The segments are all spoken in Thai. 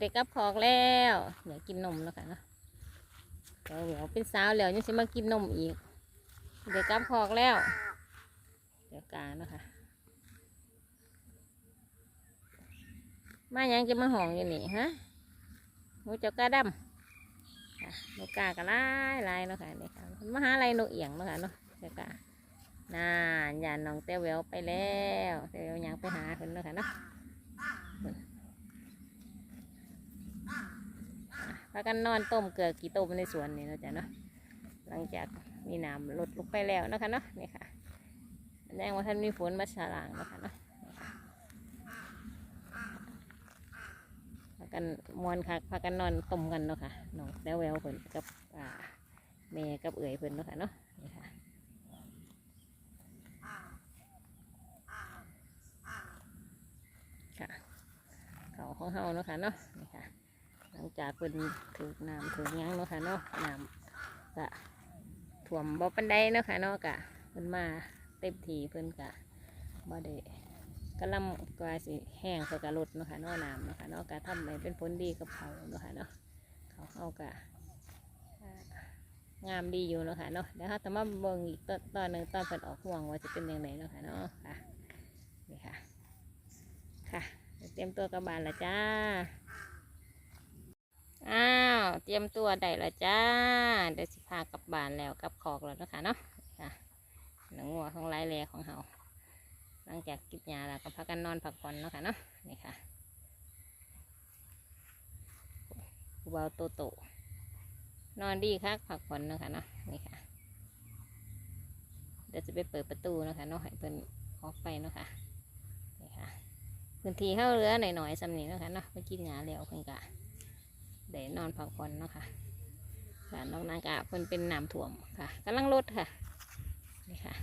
ได้กับคอกแล้วเดี๋ยวกินนมแล้วค่ะเนาะเดี๋ยวเดี๋ยวเป็นสาวแล้วยังจะมากินนมอีกเดี๋ยวกับคอกแล้ว เดี๋ยวกาเนาะค่ะมายังจะมาห้องอยู่นี่ฮะหมูเจ้ากาดำค่ะนกกากระไล่ไล่เนาะค่ะนี่ค่ะมาหาอะไรนกเอียงเนาะค่ะเนาะเจ้ากาน่านยานน้องเต้วแววไปแล้วเต้วแววยังไปหาเพิ่นเนาะค่ะเนาะ พากันนอนต้มเกลือกี่ต้มในสวนนี่เนาจะเนาะหลังจากมีน้ำลดลงไปแล้วนะคะเนาะนี่ค่ะแสดงว่าท่านมีฝนมาฉลางนะคะเนาะพากันมวนค่ะพากันนอนต้มกันเนาะค่ะน้องแต้วแววเพิ่นกับอ่าแม่กับเอ๋ยเพิ่นเนาะค่ะเนาะนี่ค่ะค่ะเขาของเฮาเนาะค่ะเนาะนี่ค่ะ หลังจากเป็นถูกน้ำถูกยังเนาะค่ะเนาะน้ำก็ท่วมบ่อปันไดเนาะค่ะเนาะกะเพิ่นมาเต็มทีเพิ่นกะบ่ได้กำลังกว่าสิแห้งเขากะลดเนาะค่ะเนาะน้ำเนาะค่ะเนาะกะทำให้เป็นผลดีกับเขาเนาะค่ะเนาะเขาเขากะงามดีอยู่เนาะค่ะเนาะเดี๋ยวเราจะมาเบิ่งอีกตอนตอนหนึ่งตอนเพิ่นออกห่วงว่าจะเป็นยังไงเนาะค่ะเนาะค่ะนี่ค่ะค่ะ เตรียมตัวกลับบานละจ้า อ้าวเตรียมตัวได้แล้วจ้า เดี๋ยวสิพากลับบ้านแล้วกลับคอกแล้วนะคะเนาะค่ะหนังงัวของไรแลของเฮาหลังจากกินยาแล้วก็พากันนอนพักผ่อนเนาะค่ะเนาะนี่ค่ะผู้เบาโตโตนอนดีคักพักผ่อนเนาะค่ะเนาะนี่ค่ะเดี๋ยวจะไปเปิดประตูนะคะเนาะให้เพิ่นออกไปเนาะค่ะนี่ค่ะพื้นที่เข้าเรือหน่อยๆสำนีนะคะเนาะไปกินยาแล้วเพิ่นกะ ได้นอนพักผ่อนเนาะค่ะค่ะนอกนั้นก็เพิ่นเป็นน้ำท่วมค่ะกำลังลดค่ะนี่ค่ะ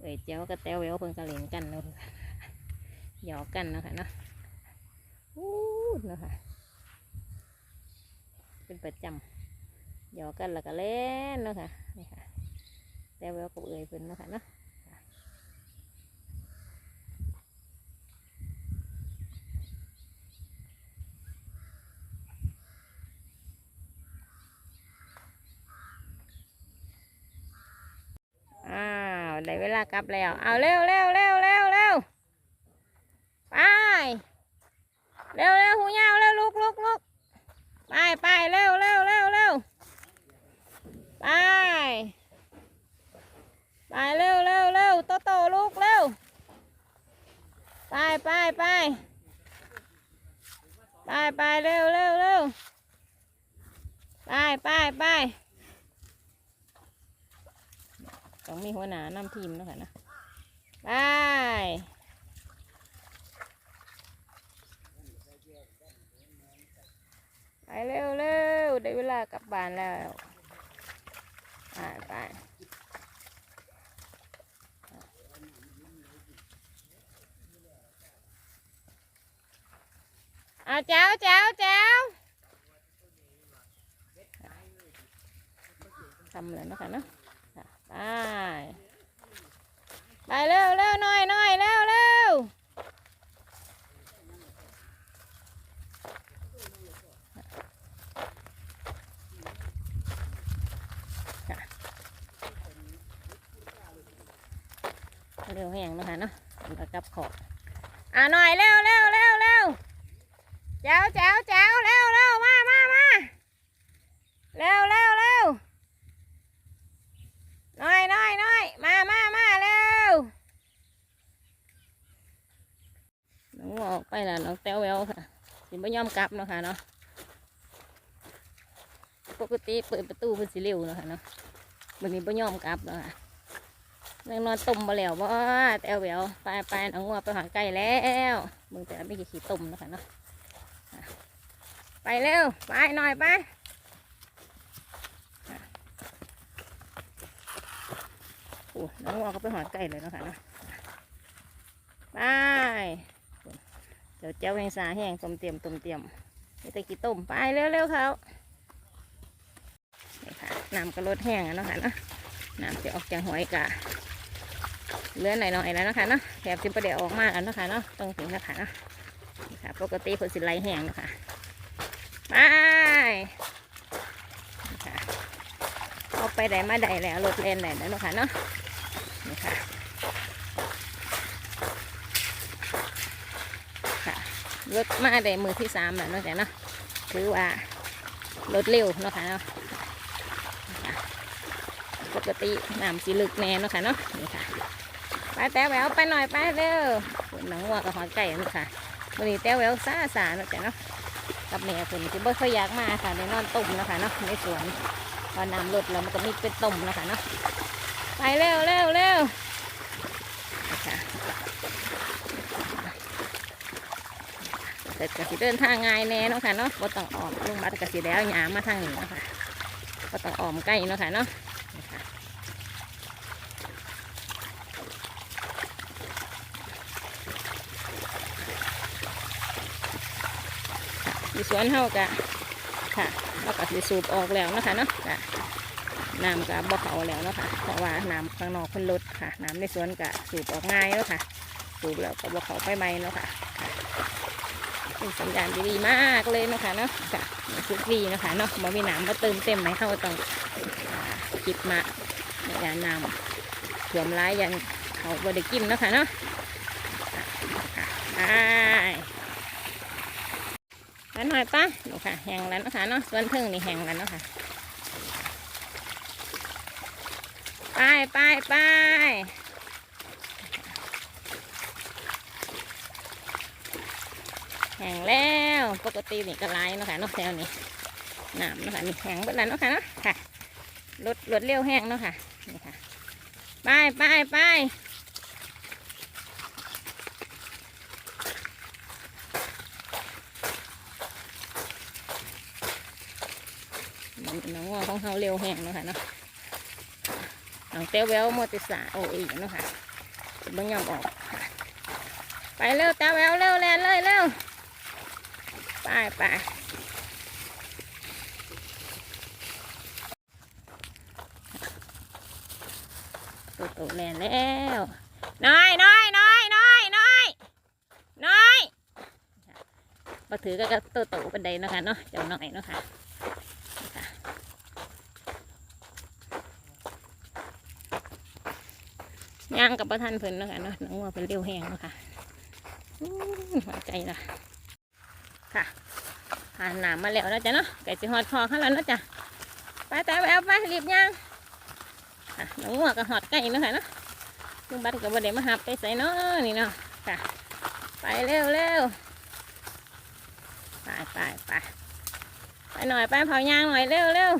เอ้ยเจ้ากับแตวเววเพิ่นก็เล่นกันเนาะหยอกกันเนาะค่ะเนาะอู้เนาะค่ะเป็นประจำหยอกกันแล้วก็เล่นเนาะค่ะนี่ค่ะแต้วเววกับเอ้ยเพิ่นเนาะค่ะเนาะ อ้าว ได้เวลากลับแล้ว เอาเร็วเร็วเร็วเร็วเร็วไปเร็วเร็วหูยาวเร็วลุกลุกลุกไปไปเร็วเร็วเร็วเร็วไปไปเร็วเร็วเร็วโตโตลุกเร็วไปไปไปไปไปเร็วเร็วเร็วไปไปไป ต้องมีหัวหน้านำทีมนะคะนะไปไปเร็วเร็วได้เวลากลับบ้านแล้วไปไปเอาแจ้วแจ้วแจ้วทำเลยนะคะเนาะ ไปเร็วเร็วหน่อยหน่อยเร็วเร็วเร็วแห้งนะคะเนาะกับขอบอ่าหน่อยเร็วเร็วเร็วเร็วแจ้วแจ้วแจ้วเร็วเร็วมามามาเร็วเร็วเร็ว น้อยน้อยน้อยมามามาเร็วน้องออกไปแล้วน้องแต้วแววค่ะ สิบ่ยอมกลับเนาะค่ะเนาะปกติเปิดประตูเพิ่นสิเร็วเนาะค่ะเนาะวันนี้บ่ยอมกลับเนาะค่ะนังนอนต้มบ่แล้วบ่แต้วแววไปไปน้องงัวไปหาไก่แล้วมึงแต่ไม่กี่ขี้ต้มเนาะค่ะเนาะไปเร็วไปหน่อยไปโอ้น้องวอก็ไปหาไก่เลยเนาะคะเนาะไป เดี๋ยวเจ้าแหงสาแห้งต้มเตรียมต้มเตรียมนี่ตะกี้ต้มไปเร็วๆเขานี่ค่ะน้ำก็ลดแห้งอะเนะค่ะเนาะน้ำจะออกจากหอยกะเลือหน่อยๆแล้วนะคะเนาะแถบสิประเดี๋ยวออกมากแล้วนะคะเนาะต้องถึงแล้วค่ะเนาะนี่ค่ะ ปกติคนสิไหลแห้งนะคะไปนี่ค่ะเอาไปได้มาได้แล้วรถเลนได้แล้วนะคะเนาะนี่ค่ะค่ะ รถมาได้มือที่สามแล้วนาะจ๊ะเนาะถือว่ารถเร็วเนาะค่ะเนาะปกติน้ำสีลึกแน่เนาะค่ะเนาะนี่ค่ะไปแต้วแหววไปหน่อยไปเร็วหนังวัวกับหอยไก่นั่ค่ะวันนี้แต้วแหววซาสาเนาะจ้ะเนาะกับแม่ฝนที่เบ่ค่อยอยากมาค่ะในนอนตุ่มนะคะเนาะในสวนพอน้ำลดแล้วมันก็มีเป็นตุ่มนะคะเนาะไปเร็วเร็วเร็วนะคะ แต่กสิเดินทางง่ายแน่เนาะค่ะเนาะบ่ต้องออมลุงบัดกสิแล้วหยามมาทางนี้เนาะค่ะบ่ต้องออมใกล้เนาะค่ะเนาะอยู่สวนเฮากะค่ะแล้วก็สิสูบออกแล้วนะคะเนาะกะน้ำกะบ่เขาแล้วเนาะค่ะเพราะว่าน้ำข้างนอกเพิ่นลดค่ะ น้ำในสวนกะสูบออกง่ายแล้วค่ะ สูบแล้วก็บ่เขาไปไหมเนาะค่ะ เป็นสัญญาณดีๆมากเลยนะคะเนาะค่ะทุกดีนะคะเนาะบ่มีน้ำมาเติมเต็มไหมเข้าต้องจิบมาในการนำท่วมร้ายยันเขาบดกินนะคะเนาะค่ะค่ะไปไปหน่อยป้าดูค่ะแห้งแล้วนะคะเนาะส่วนเทิงนี่แห้งแล้วนะคะไปไปไป ห้งแล้วปกตินี่ก็ไหลายเนาะค่ะเนาะแถวนี้น้ำเนาะค่ะนี่แห้งเบิดแล้วเนาะค่ะเนาะค่ะรถรถเร็วแห้งเนาะค่ะนี่ค่ะไปไปไปน้องงอของเขาเร็วแห้งเนาะค่ะเนาะน้องเต้วแววโมติสาโอ้ยเนาะค่ะเบิ่งยอมออกค่ะไปเร็วเต้วแววเร็วแลนเลยเร็ว ไปไปตัวโตแลนแล้วน้อยน้อยน้อยน้อยน้อยน้อยมาถือก็กระตัวโตเป็นใดเนาะค่ะเนาะเจ้าหน่อยเนาะค่ะย่างกับประทันเพิ่นเนาะคะเนาะน้องว่าเป็นเรียวแห้งเนาะค่ะหัวใจละ ค่ะผ่านน้ำมาแล้วนะจ๊ะเนาะไก่สิหอดคอข้างแล้วนะจ๊ะไปแต่แววไปรีบย่างน้องวัวก็หอดไก่เนาะค่ะเนาะลุงบัตรกับบเดมาหับไปใส่เนาะนี่เนาะค่ะไปเร็วเร็วไปไปไปไปหน่อยไปเผายางหน่อยเร็วเร็ว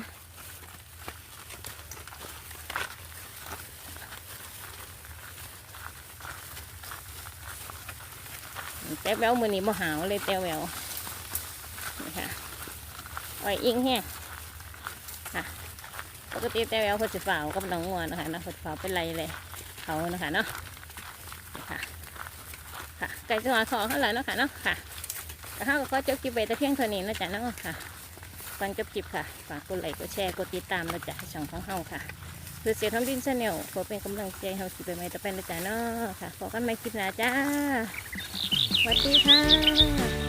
แต้แววมือนี้บ่หาวเลยแต้แวว อ้อยอิงแห้งค่ะปกติแต้วแววเพิ่นสิฝ่าวกับน้องงัวนะคะเนาะเพิ่นฝ่าเป็นไรเลยเขานะคะเนาะค่ะค่ะไก่จังหวะขอเขาเลยเนาะค่ะเนาะค่ะแต่ถ้าก็จบคลิปไปแต่เพียงเท่านี้นะจ๊ะเนาะค่ะฟังจบคลิปค่ะฝากกดไลค์กดแชร์กดติดตามนะจ๊ะให้ช่องของเฮาค่ะคือเสียทำดินชาแนลขอเป็นกำลังใจให้เฮาสิไปใหม่ต่อไปนะจ๊ะเนาะค่ะขอกันใหม่คลิปหน้าจ้าสวัสดีค่ะ